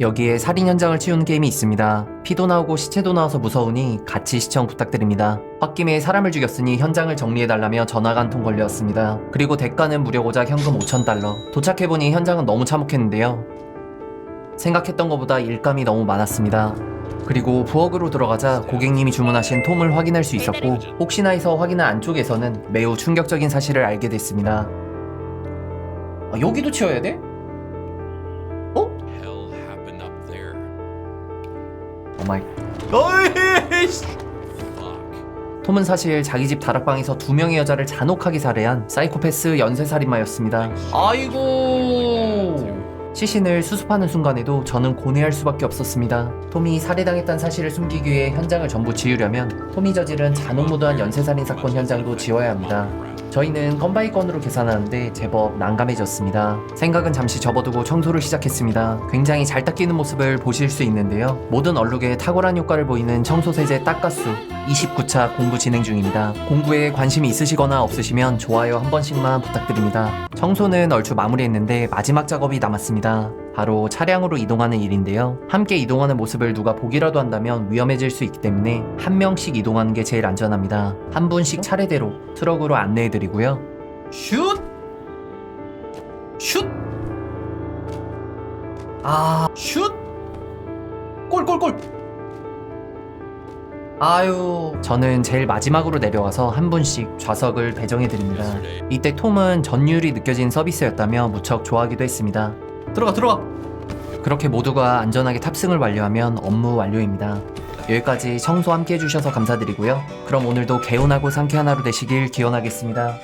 여기에 살인 현장을 치우는 게임이 있습니다. 피도 나오고 시체도 나와서 무서우니 같이 시청 부탁드립니다. 홧김에 사람을 죽였으니 현장을 정리해달라며 전화가 한 통 걸려왔습니다. 그리고 대가는 무려 고작 현금 5,000달러. 도착해보니 현장은 너무 참혹했는데요. 생각했던 것보다 일감이 너무 많았습니다. 그리고 부엌으로 들어가자 고객님이 주문하신 톰을 확인할 수 있었고 혹시나 해서 확인한 안쪽에서는 매우 충격적인 사실을 알게 됐습니다. 아, 여기도 치워야 돼? 마이 어이씨. 톰은 사실 자기 집 다락방에서 두 명의 여자를 잔혹하게 살해한 사이코패스 연쇄살인마였습니다. 아이고. 시신을 수습하는 순간에도 저는 고뇌할 수밖에 없었습니다. 톰이 살해당했다는 사실을 숨기기 위해 현장을 전부 지우려면 톰이 저지른 잔혹무도한 연쇄살인 사건 현장도 지워야 합니다. 저희는 건 바이 건으로 계산하는데 제법 난감해졌습니다. 생각은 잠시 접어두고 청소를 시작했습니다. 굉장히 잘 닦이는 모습을 보실 수 있는데요. 모든 얼룩에 탁월한 효과를 보이는 청소 세제 딱가수 29차 공부 진행 중입니다. 공부에 관심이 있으시거나 없으시면 좋아요 한 번씩만 부탁드립니다. 청소는 얼추 마무리했는데 마지막 작업이 남았습니다. 바로 차량으로 이동하는 일인데요. 함께 이동하는 모습을 누가 보기라도 한다면 위험해질 수 있기 때문에 한 명씩 이동하는 게 제일 안전합니다. 한 분씩 차례대로 트럭으로 안내해드리고요. 슛! 슛! 아, 슛! 골 골 골! 아유, 저는 제일 마지막으로 내려가서 한 분씩 좌석을 배정해 드립니다. 이때 톰은 전율이 느껴진 서비스였다며 무척 좋아하기도 했습니다. 들어가, 들어가! 그렇게 모두가 안전하게 탑승을 완료하면 업무 완료입니다. 여기까지 청소 함께 해주셔서 감사드리고요. 그럼 오늘도 개운하고 상쾌한 하루 되시길 기원하겠습니다.